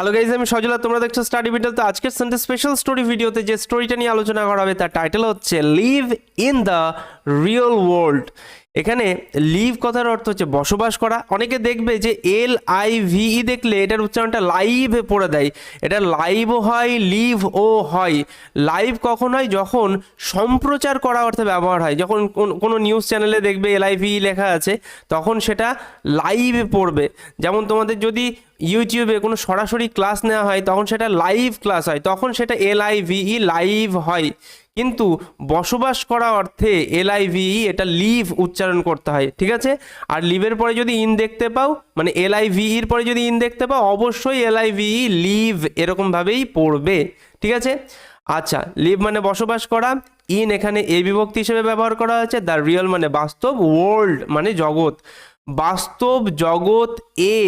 Hello guys আমি সজলা, তোমরা দেখছ স্টাডি ভিডিও তো আজকের সানডে স্পেশাল স্টোরি ভিডিওতে যে স্টোরিটা নিয়ে আলোচনা করা হবে, তার টাইটেল হচ্ছে live in the real world এখানে লিভ কথার অর্থ হচ্ছে বসবাস করা। অনেকে দেখবে যে এল আই ভিই দেখলে এটার উচ্চারণটা লাইভ পড়ে দেয়। এটা লাইভও হয় লিভ ও হয়। লাইভ কখন হয়? যখন সম্প্রচার করা অর্থে ব্যবহার হয়। যখন কোন- নিউজ চ্যানেলে দেখবে এল আই এলআইভি লেখা আছে, তখন সেটা লাইভ পড়বে। যেমন তোমাদের যদি ইউটিউবে কোনো সরাসরি ক্লাস নেওয়া হয়, তখন সেটা লাইভ ক্লাস হয়, তখন সেটা এলআইভিই লাইভ হয়। কিন্তু বসবাস করা অর্থে এলআইভিই এটা লিভ উচ্চারণ করতে হয়, ঠিক আছে? আর লিভের পরে যদি ইন দেখতে পাও মানে এলআইভিইর পরে যদি ইন দেখতে পাও, অবশ্যই এলআইভিই লিভ এরকমভাবেই পড়বে, ঠিক আছে? আচ্ছা লিভ মানে বসবাস করা ইন এখানে এ বিভক্তি হিসেবে ব্যবহার করা হয়েছে দ্য রিয়েল মানে বাস্তব ওয়ার্ল্ড মানে জগৎ। বাস্তব জগৎ এ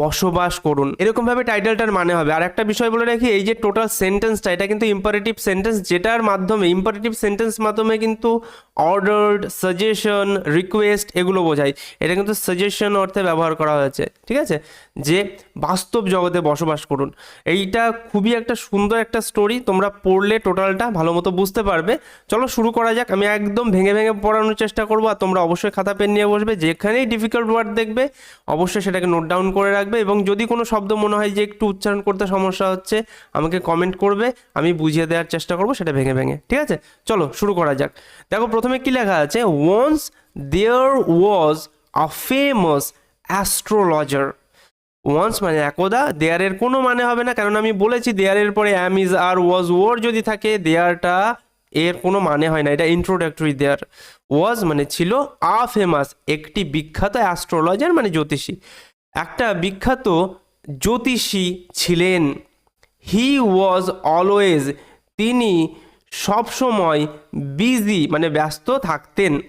বসবাস করুন। এরকম ভাবে টাইটেলটার মানে হবে। আর একটা বিষয় বলে রাখি, এই যে টোটাল সেন্টেন্সটা, এটা কিন্তু ইম্পারেটিভ সেন্টেন্স যেটার মাধ্যমে ইম্পারেটিভ সেন্টেন্স মাধ্যমে কিন্তু অর্ডার্ড সাজেশন রিকোয়েস্ট এগুলো বোঝায়। এটা কিন্তু সাজেশন অর্থে ব্যবহার করা হয়েছে, ঠিক আছে? যে বাস্তব জগতে বসবাস করুন। এইটা খুবই একটা সুন্দর একটা স্টোরি তোমরা পড়লে টোটালটা ভালো মতো বুঝতে পারবে। চলো শুরু করা যাক। আমি একদম ভেঙে ভেঙে পড়ানোর চেষ্টা করব, আর তোমরা অবশ্যই খাতা, পেন নিয়ে বসবে। যেখানেই ডিফিকাল্ট ওয়ার্ড দেখবে, অবশ্যই সেটাকে নোট ডাউন করে রাখবে এবং যদি কোনো শব্দ মনে হয় যে একটু উচ্চারণ করতে সমস্যা হচ্ছে, আমাকে কমেন্ট করবে, আমি বুঝিয়ে দেওয়ার চেষ্টা করব, সেটা ভেঙে ভেঙে, ঠিক আছে? চলো, শুরু করা যাক। দেখো, প্রথমে কি লেখা আছে? Once there was a famous astrologer once মানে একদা দেয়ারের কোনো মানে হবে না, কারণ আমি বলেছি দেয়ারের পরে am is R was were যদি থাকে দেয়ারটা এর কোনো মানে হয় না, এটা ইন্ট্রোডাক্টরি দেয়ার ওয়াজ মানে ছিল আ ফেমাস একটি বিখ্যাত অ্যাস্ট্রোলজার মানে জ্যোতিষী। একটা বিখ্যাত জ্যোতিষী ছিলেন। হি ওয়াজ অলওয়েজ তিনি সবসময় বিজি মানে ব্যস্ত থাকতেন।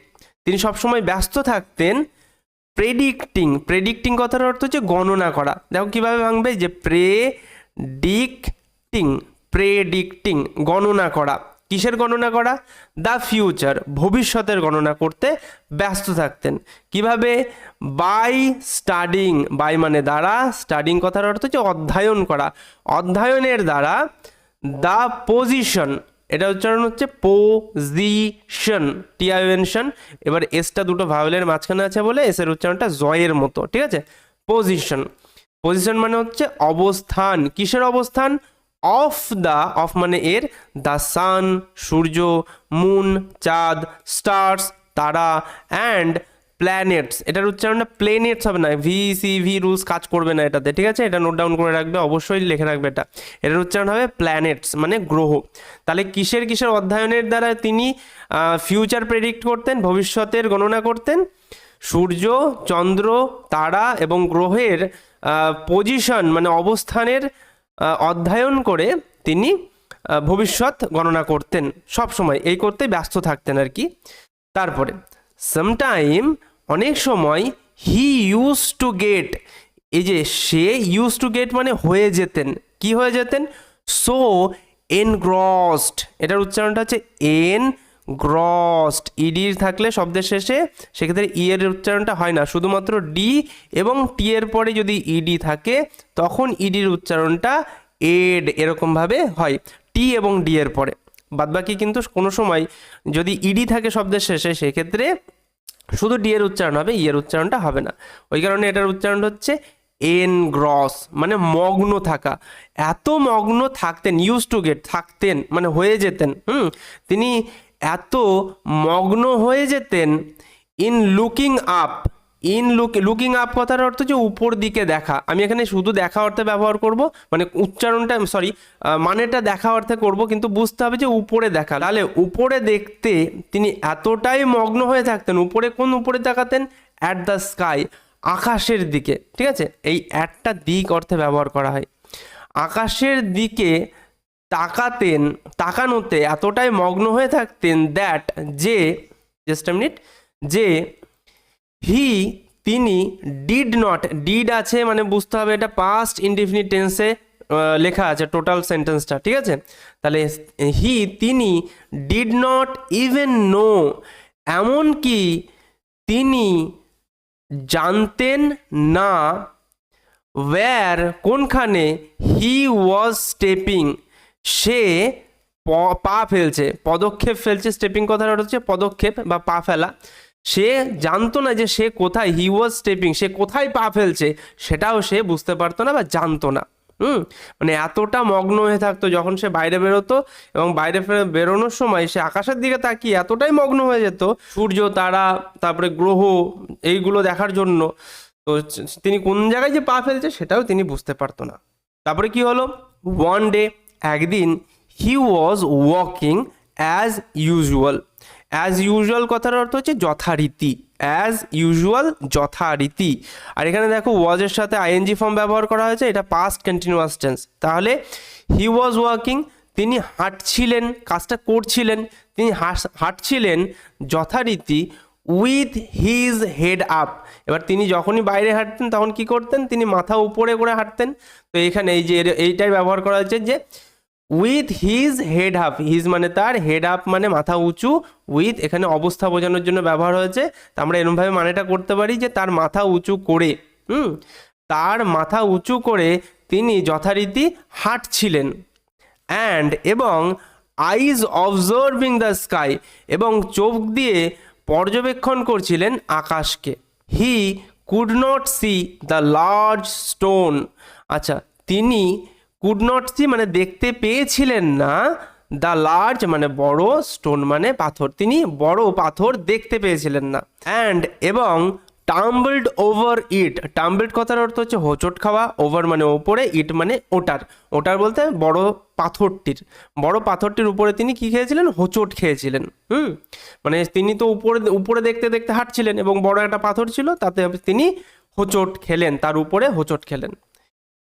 তিনি সবসময় ব্যস্ত থাকতেন প্রেডিক্টিং প্রেডিক্টিং কথার অর্থ হচ্ছে গণনা করা। দেখো কীভাবে ভাঙবে? যে প্রেডিক্টিং প্রেডিক্টিং গণনা করা। কিসের গণনা করা? দ্য ফিউচার ভবিষ্যতের গণনা করতে ব্যস্ত থাকতেন। কীভাবে? বাই স্টাডিং বাই মানে দ্বারা স্টাডিং কথার অর্থ হচ্ছে অধ্যয়ন করা। অধ্যয়নের দ্বারা দ্য পজিশন এটা উচ্চারণ হচ্ছে পোজিশন টিআইএনশন এবার এসটা দুটো ভাওয়েলের মাঝখানে আছে বলে এসের উচ্চারণটা জয়ের মতো, ঠিক আছে? পজিশন পজিশন মানে হচ্ছে অবস্থান। কিসের অবস্থান? অফ দ্য অফ মানে এর দ্য সান সূর্য মুন চাঁদ স্টার্স তারা অ্যান্ড প্ল্যানেটস এটার উচ্চারণটা প্লেনেটস হবে না ভি সি ভি রুলস কাজ করবে না এটাতে, ঠিক আছে? এটা নোট ডাউন করে রাখবে, অবশ্যই লিখে রাখবে এটা। এটার উচ্চারণ হবে প্ল্যানেটস মানে গ্রহ। তাহলে কিসের কিসের অধ্যয়নের দ্বারা তিনি ফিউচার প্রেডিক্ট করতেন, ভবিষ্যতের গণনা করতেন? সূর্য, চন্দ্র, তারা এবং গ্রহের পজিশন মানে অবস্থানের অধ্যয়ন করে তিনি ভবিষ্যৎ গণনা করতেন। সব সময় এই করতে ব্যস্ত থাকতেন আর কি। তারপরে সামটাইম অনেক সময় হি ইউজ টু গেট এই যে সে ইউজ টু গেট মানে হয়ে যেতেন। কি হয়ে যেতেন? সো এনগ্রসড এটার উচ্চারণটা হচ্ছে এন গ্রসড ইডি থাকলে শব্দের শেষে সেক্ষেত্রে ই এর উচ্চারণটা হয় না। শুধুমাত্র ডি এবং টি এর পরে যদি ইডি থাকে, তখন ইডির উচ্চারণটা এড এরকমভাবে হয় টি এবং ডি এর পরে। বাদবাকি কিন্তু কোনো সময় যদি ইডি থাকে শব্দের শেষে, সেক্ষেত্রে শুধু ডি এর উচ্চারণ হবে ই এর উচ্চারণটা হবে না। ওই কারণে এটার উচ্চারণ হচ্ছে এন গ্রস মানে মগ্ন থাকা। এত মগ্ন থাকতেন ইউজ টু গেট থাকতেন মানে হয়ে যেতেন, হুম? তিনি এত মগ্ন হয়ে যেতেন in looking up in look looking up কথার অর্থ যে উপর দিকে দেখা। আমি এখানে শুধু দেখা অর্থে ব্যবহার করব মানে উচ্চারণটা সরি মানেটা দেখা অর্থে করব, কিন্তু বুঝতে হবে যে উপরে দেখা। তাহলে উপরে দেখতে তিনি এতটাই মগ্ন হয়ে থাকতেন, উপরে কোন উপরে তাকাতেন? অ্যাট দ্য স্কাই আকাশের দিকে, ঠিক আছে? এই একটা দিক অর্থে ব্যবহার করা হয়। আকাশের দিকে তাকাতেন, তাকানোতে এতটাই মগ্ন হয়ে থাকতেন দ্যাট যে জাস্ট মিনিট যে হি তিনি ডিড নট ডিড আছে মানে বুঝতে হবে এটা পাস্ট ইনডিফিনিট টেন্সে লেখা আছে টোটাল সেন্টেন্সটা ঠিক আছে? তাহলে হি তিনি ডিড নট ইভেন নো এমনকি তিনি জানতেন না ওয়্যার কোনখানে হি ওয়াজ স্টেপিং সে পা ফেলছে, পদক্ষেপ ফেলছে স্টেপিং কথাটা হচ্ছে পদক্ষেপ বা পা ফেলা। সে জানতো না যে সে কোথায় হি ওয়াজ স্টেপিং সে কোথায় পা ফেলছে, সেটাও সে বুঝতে পারতো না বা জানতো না। হুম? মানে এতটা মগ্ন হয়ে থাকতো যখন সে বাইরে বেরোতো এবং বাইরে বেরোনোর সময় সে আকাশের দিকে তাকিয়ে এতটাই মগ্ন হয়ে যেত, সূর্য, তারা, তারপরে গ্রহ, এইগুলো দেখার জন্য। তো তিনি কোন জায়গায় যে পা ফেলছে সেটাও তিনি বুঝতে পারতো না। তারপরে কি হলো? ওয়ান ডে একদিন he was walking as usual as usual কথার অর্থ হচ্ছে যথারীতি। অ্যাজ ইউজুয়াল যথারীতি। আর এখানে দেখো ওয়াজের সাথে আইএনজি ফর্ম ব্যবহার করা হয়েছে, এটা পাস্ট কন্টিনিউয়াস টেন্স তাহলে হি ওয়াজ ওয়াকিং তিনি হাঁটছিলেন, কাজটা করছিলেন, তিনি হাঁটছিলেন যথারীতি উইথ হিজ হেড আপ এবার তিনি যখনই বাইরে হাঁটতেন, তখন কি করতেন? তিনি মাথা উপরে করে হাঁটতেন। তো এখানে এই যে এইটাই ব্যবহার করা হচ্ছে যে with his head up his মানে তার হেড আপ মানে মাথা উঁচু উইথ এখানে অবস্থা বোঝানোর জন্য ব্যবহার হয়েছে। তা আমরা এরমভাবে মানেটা করতে পারি যে, তার মাথা উঁচু করে, হুম? তার মাথা উঁচু করে তিনি যথারীতি হাঁটছিলেন। অ্যান্ড এবং আইজ অবজার্ভিং দ্য স্কাই এবং চোখ দিয়ে পর্যবেক্ষণ করছিলেন আকাশকে। He could not see the large stone আচ্ছা তিনি কুড নট সি মানে দেখতে পেয়েছিলেন না দ্য লার্জ মানে বড় স্টোন মানে পাথর। তিনি বড় পাথর দেখতে পেয়েছিলেন না। অ্যান্ড এবং টাম্বলড ওভার ইট। টাম্বলড কথার অর্থ হচ্ছে হোঁচট খাওয়া, ওভার মানে ওপরে, ইট মানে ওটার। ওটার বলতে বড় পাথরটির। বড় পাথরটির উপরে তিনি কি খেয়েছিলেন? হোঁচট খেয়েছিলেন। হুম? মানে তিনি তো উপরে উপরে দেখতে দেখতে হাঁটছিলেন এবং বড় একটা পাথর ছিল, তাতে তিনি হোঁচট খেলেন, তার উপরে হোঁচট খেলেন।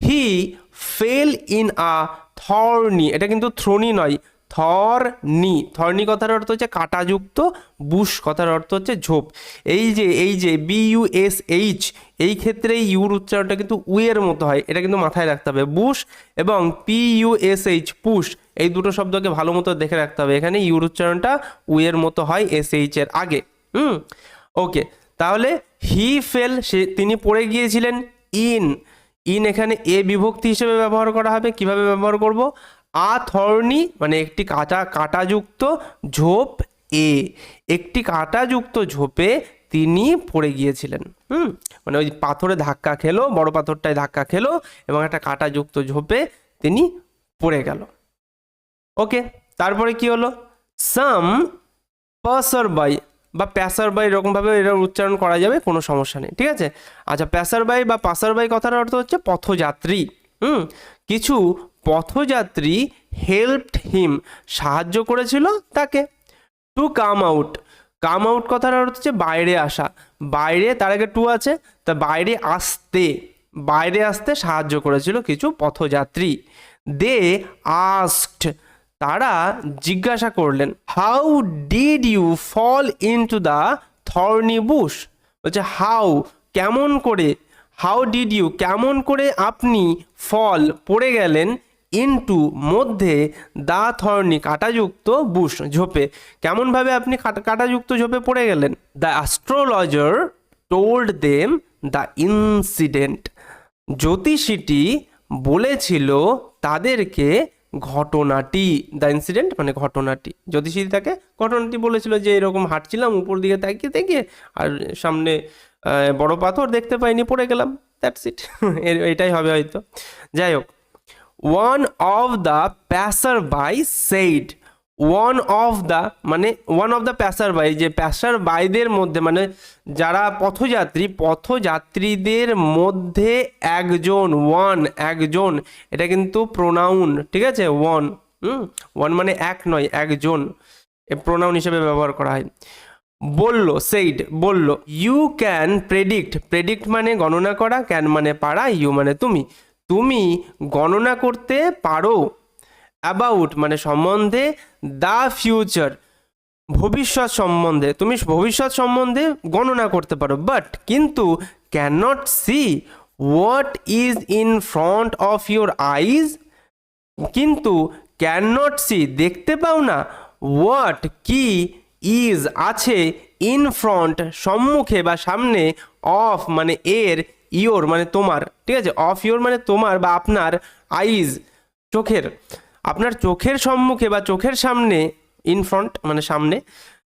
He fell in a thorny এটা কিন্তু থ্রোনি নয় থরনি থর্নি কথার অর্থ হচ্ছে কাঁটাযুক্ত বুশ, কথার অর্থ হচ্ছে ঝোপ। এই যে এই যে বি ইউ এইচ এই ক্ষেত্রে ইউর উচ্চারণটা কিন্তু উয়ের মতো হয়। এটা কিন্তু মাথায় রাখতে হবে। বুশ এবং P U S H push, এই দুটো শব্দকে ভালো মতো দেখে রাখতে হবে। এখানে ইউর উচ্চারণটা উয়ের মতো হয় এস এইচ এর আগে। হুম? ওকে, তাহলে হি ফেল সে, তিনি পড়ে গিয়েছিলেন ইন ইন এখানে এ বিভক্তি হিসেবে ব্যবহার করা হবে। কীভাবে ব্যবহার করব? আ থর্নি মানে একটি কাটা কাঁটাযুক্ত ঝোপ এ। একটি কাঁটাযুক্ত ঝোপে তিনি পড়ে গিয়েছিলেন, হুম? মানে ওই পাথরে ধাক্কা খেলো, বড় পাথরটায় ধাক্কা খেলো এবং একটা কাঁটাযুক্ত ঝোপে তিনি পড়ে গেল। ওকে, তারপরে কি হলো? সাম, পাসার বাই, বা প্যাসার বাই এরকমভাবে এরা উচ্চারণ করা যাবে, কোনো সমস্যা নেই, ঠিক আছে? আচ্ছা প্যাসার বাই বা পাসার বাই কথার অর্থ হচ্ছে পথযাত্রী, হুম? কিছু পথযাত্রী হেল্পড হিম সাহায্য করেছিল তাকে। To come out come out কথার অর্থ হচ্ছে বাইরে আসা। বাইরে, তার আগে টু আছে, তা বাইরে আসতে বাইরে আসতে সাহায্য করেছিল কিছু পথযাত্রী। দে আস্কড তারা জিজ্ঞাসা করলেন how did you fall into the thorny bush বলছে হাউ কেমন করে হাউ ডিড ইউ কেমন করে আপনি ফল পড়ে গেলেন ইনটু মধ্যে দা থর্নি কাটাযুক্ত বুশ ঝোপে। কেমনভাবে আপনি কাটা- কাটাযুক্ত ঝোপে পড়ে গেলেন? The astrologer told them the incident জ্যোতিষীটি বলেছিল তাদেরকে ঘটনাটি দ্য ইনসিডেন্ট মানে ঘটনাটি। জ্যোতিষী তাকে ঘটনাটি বলেছিল যে, এরকম হাঁটছিলাম, উপর দিকে তাকিয়ে তাকিয়ে, আর সামনে বড় পাথর দেখতে পাইনি, পড়ে গেলাম। দ্যাটস ইট এটাই হবে হয়তো। যাই হোক one of the passer by said one of the মানে one of the passer by যে প্যাসার বাইদের মধ্যে মানে যারা পথযাত্রী, পথযাত্রীদের মধ্যে একজন ওয়ান একজন, এটা কিন্তু প্রোনাউন ঠিক আছে? ওয়ান হুম? ওয়ান মানে এক নয়, একজন, এ প্রোনাউন হিসেবে ব্যবহার করা হয়। বলল সেইড বলল ইউ ক্যান প্রেডিক্ট প্রেডিক্ট মানে গণনা করা ক্যান মানে পারা ইউ মানে তুমি। তুমি গণনা করতে পারো অ্যাবাউট মানে সম্বন্ধে দ্য ফিউচার ভবিষ্যৎ সম্বন্ধে, তুমি ভবিষ্যৎ সম্বন্ধে গণনা করতে পারো বাট কিন্তু cannot see what is in front of your eyes কিন্তু ক্যান নট সি দেখতে পাও না হোয়াট কি ইজ আছে ইন ফ্রন্ট সম্মুখে বা সামনে অফ মানে এর ইওর মানে তোমার, ঠিক আছে? অফ ইওর মানে তোমার বা আপনার আইজ চোখের। আপনার চোখের সম্মুখে বা চোখের সামনে ইন ফ্রন্ট মানে সামনে,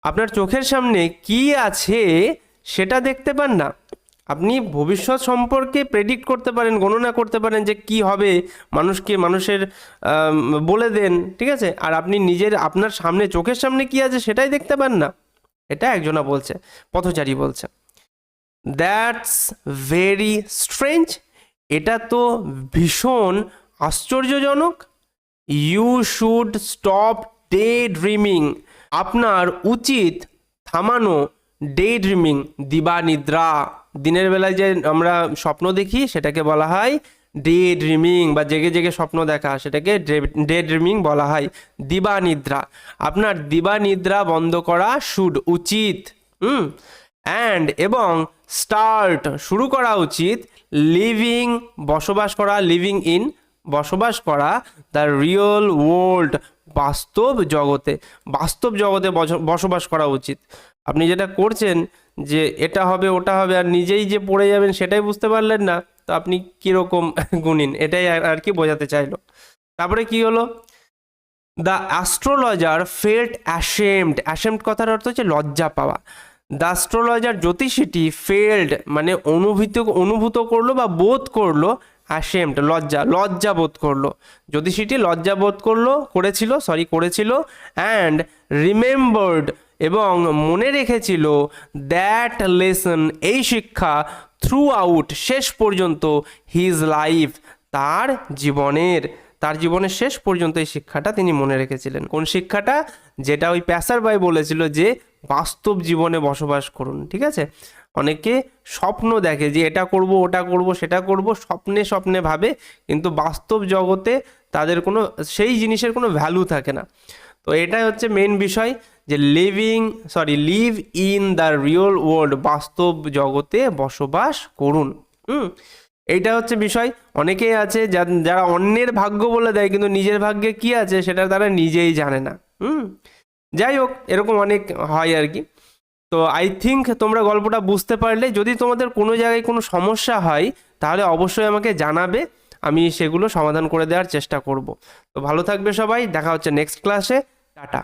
আপনার চোখের সামনে কি আছে সেটা দেখতে পান না। আপনি ভবিষ্যৎ সম্পর্কে প্রেডিক্ট করতে পারেন, গণনা করতে পারেন যে কি হবে, মানুষকে, মানুষের বলে দেন, ঠিক আছে? আর আপনি নিজের, আপনার সামনে, চোখের সামনে কি আছে সেটাই দেখতে পান না। এটা একজনা বলছে, পথচারী বলছে। দ্যাটস ভেরি স্ট্রেঞ্জ এটা তো ভীষণ আশ্চর্যজনক। You should stop day dreaming আপনার উচিত থামানো ডে ড্রিমিং দিবানিদ্রা। দিনের বেলায় যে আমরা স্বপ্ন দেখি, সেটাকে বলা হয় ডে ড্রিমিং বা জেগে জেগে স্বপ্ন দেখা, সেটাকে ডে ড্রিমিং বলা হয়। দিবানিদ্রা। আপনার দিবানিদ্রা বন্ধ করা শুড উচিত। হুম? অ্যান্ড এবং স্টার্ট শুরু করা উচিত লিভিং বসবাস করা লিভিং ইন বসবাস করা দ্য রিয়েল ওয়ার্ল্ড বাস্তব জগতে বাস্তব জগতে বস- বসবাস করা উচিত। আপনি যেটা করছেন যে এটা হবে, ওটা হবে, আর নিজেই যে পড়ে যাবেন সেটাই বুঝতে পারলেন না, তো আপনি কীরকম গুণিন, এটাই আর- আর কি বোঝাতে চাইলো। তারপরে কি হলো? The astrologer felt ashamed ashamed কথার অর্থ হচ্ছে লজ্জা পাওয়া। দ্য অ্যাস্ট্রোলজার জ্যোতিষীটি ফেল্ড মানে অনুভূত অনুভূত করল বা বোধ করল অ্যাশেমড লজ্জা লজ্জা বোধ করল। জ্যোতিষীটি লজ্জা বোধ করল, করেছিল সরি করেছিল অ্যান্ড রিমেম্বার্ড এবং মনে রেখেছিল দ্যাট লেসন এই শিক্ষা থ্রু আউট শেষ পর্যন্ত হিজ লাইফ তার জীবনের। তার জীবনের শেষ পর্যন্ত এই শিক্ষাটা তিনি মনে রেখেছিলেন। কোন শিক্ষাটা? যেটা ওই প্যাসার বাই বলেছিল যে, বাস্তব জীবনে বসবাস করুন, ঠিক আছে? অনেকে স্বপ্ন দেখে যে, এটা করব, ওটা করব, সেটা করব, স্বপ্নে স্বপ্নে ভাবে, কিন্তু বাস্তব জগতে তাদের কোনো, সেই জিনিসের কোনো ভ্যালু থাকে না। তো এটাই হচ্ছে মেন বিষয় যে living sorry live in the real world বাস্তব জগতে বসবাস করুন। হুম? এইটা হচ্ছে বিষয়। অনেকেই আছে যারা অন্যের ভাগ্য বলে দেয়, কিন্তু নিজের ভাগ্যে কি আছে সেটা তারা নিজেই জানে না। হুম? যাই হোক, এরকম অনেক হয় আর কি। তো আই থিঙ্ক তোমরা গল্পটা বুঝতে পারলে, যদি তোমাদের কোনো জায়গায় কোনো সমস্যা হয়, তাহলে অবশ্যই আমাকে জানাবে, আমি সেগুলো সমাধান করে দেওয়ার চেষ্টা করব। তো ভালো থাকবে সবাই, দেখা হচ্ছে নেক্সট ক্লাসে টাটা।